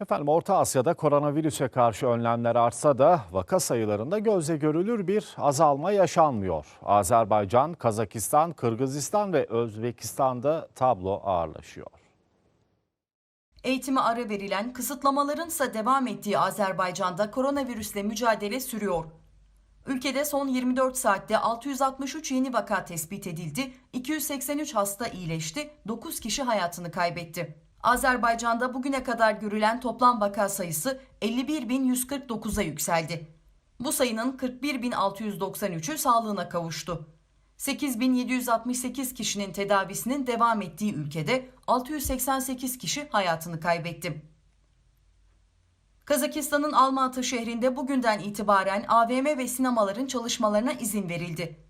Efendim Orta Asya'da koronavirüse karşı önlemler artsa da vaka sayılarında gözle görülür bir azalma yaşanmıyor. Azerbaycan, Kazakistan, Kırgızistan ve Özbekistan'da tablo ağırlaşıyor. Eğitime ara verilen, kısıtlamaların ise devam ettiği Azerbaycan'da koronavirüsle mücadele sürüyor. Ülkede son 24 saatte 663 yeni vaka tespit edildi, 283 hasta iyileşti, 9 kişi hayatını kaybetti. Azerbaycan'da bugüne kadar görülen toplam vaka sayısı 51.149'a yükseldi. Bu sayının 41.693'ü sağlığına kavuştu. 8.768 kişinin tedavisinin devam ettiği ülkede 688 kişi hayatını kaybetti. Kazakistan'ın Almatı şehrinde bugünden itibaren AVM ve sinemaların çalışmalarına izin verildi.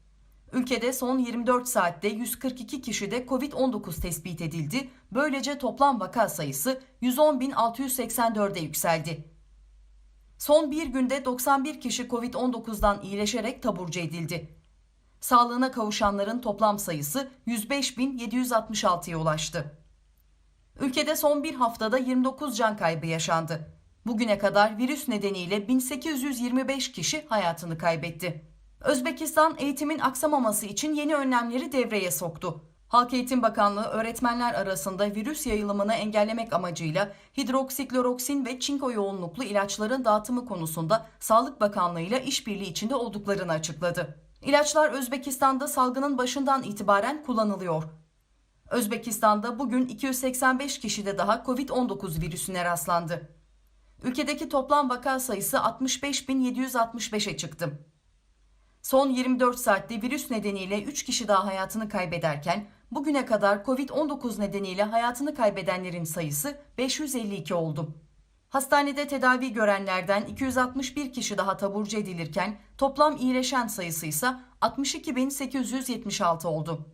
Ülkede son 24 saatte 142 kişide Covid-19 tespit edildi. Böylece toplam vaka sayısı 110.684'e yükseldi. Son bir günde 91 kişi Covid-19'dan iyileşerek taburcu edildi. Sağlığına kavuşanların toplam sayısı 105.766'ya ulaştı. Ülkede son bir haftada 29 can kaybı yaşandı. Bugüne kadar virüs nedeniyle 1825 kişi hayatını kaybetti. Özbekistan eğitimin aksamaması için yeni önlemleri devreye soktu. Halk Eğitim Bakanlığı öğretmenler arasında virüs yayılımını engellemek amacıyla hidroksikloroksin ve çinko yoğunluklu ilaçların dağıtımı konusunda Sağlık Bakanlığı ile işbirliği içinde olduklarını açıkladı. İlaçlar Özbekistan'da salgının başından itibaren kullanılıyor. Özbekistan'da bugün 285 kişide daha Covid-19 virüsüne rastlandı. Ülkedeki toplam vaka sayısı 65.765'e çıktı. Son 24 saatte virüs nedeniyle 3 kişi daha hayatını kaybederken bugüne kadar Covid-19 nedeniyle hayatını kaybedenlerin sayısı 552 oldu. Hastanede tedavi görenlerden 261 kişi daha taburcu edilirken toplam iyileşen sayısı ise 62.876 oldu.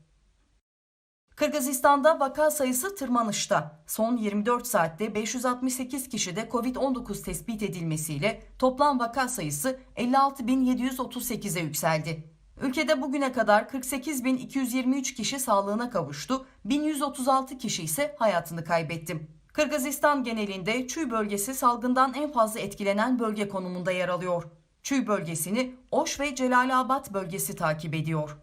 Kırgızistan'da vaka sayısı tırmanışta. Son 24 saatte 568 kişide Covid-19 tespit edilmesiyle toplam vaka sayısı 56.738'e yükseldi. Ülkede bugüne kadar 48.223 kişi sağlığına kavuştu, 1136 kişi ise hayatını kaybetti. Kırgızistan genelinde Çuy bölgesi salgından en fazla etkilenen bölge konumunda yer alıyor. Çuy bölgesini Oş ve Celalabad bölgesi takip ediyor.